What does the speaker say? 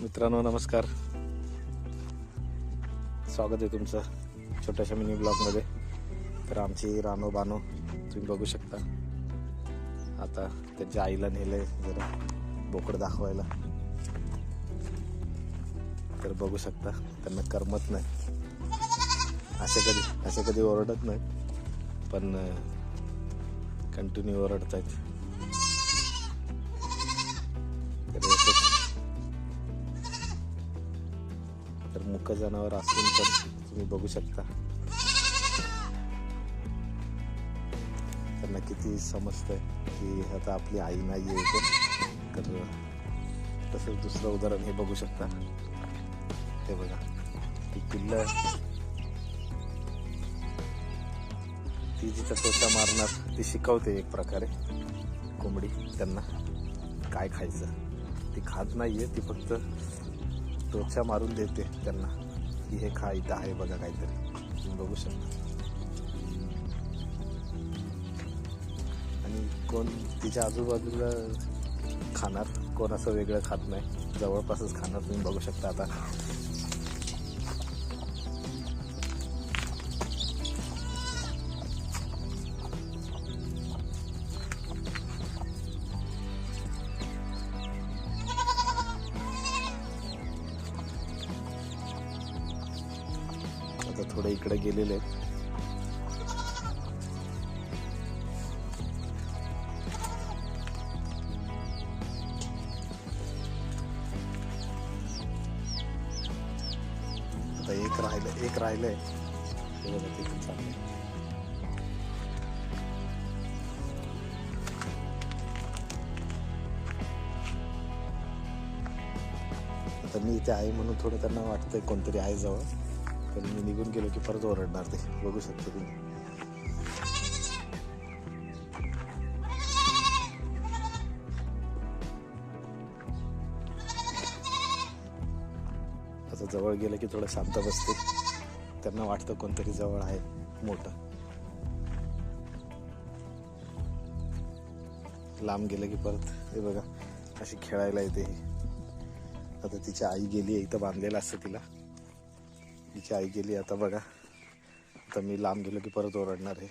मित्रांनो नमस्कार. स्वागत आहे तुमचं छोट्याशा मिनी ब्लॉगमध्ये. तर आमची रानो बानो तुम्ही बघू शकता. आता त्यांच्या आईला नेलंय जरा बोकड दाखवायला. तर बघू शकता त्यांना करमत नाही. असे कधी असे कधी ओरडत नाही. पण कंटिन्यू ओरडत आहेत तर मुख जनावर असून पण तुम्ही बघू शकता. त्यांना किती समजतंय की आता आपली आई नाही आहे तर तसंच दुसरं उदाहरण हे बघू शकता. ते बघा ती पिल्लं ती जिथं टोचा मारणार ती शिकवते एक प्रकारे. कोंबडी त्यांना काय खायचं. ती खात नाहीये ती फक्त टोचा मारून देते त्यांना की हे खा इथं आहे बघा काहीतरी. तुम्ही बघू शकता. आणि कोण तिच्या आजूबाजूला खाणार? कोण असं वेगळं खात नाही? जवळपासच खाणार तुम्ही बघू शकता आता. थोडे इकडे गेलेले आहेत. आता एक राहिलं एक राहिलंय. हे बघा चाललंय आता मी इथे आहे म्हणून थोडं त्यांना वाटतंय कोणतरी आहे जवळ पण मी निघून गेलो की परत ओरडणार ते बघू शकतो तुम्ही. आता जवळ गेलं की थोडं शांत बसते. त्यांना वाटतं कोणतरी जवळ आहे मोठं. लांब गेलं की परत हे बघा अशी खेळायला येते आता तिची आई गेली इथं बांधलेलं असतं तिला. तिची आई गेली आता बघा. आता मी लांब गेलो की परत ओरडणार आहे.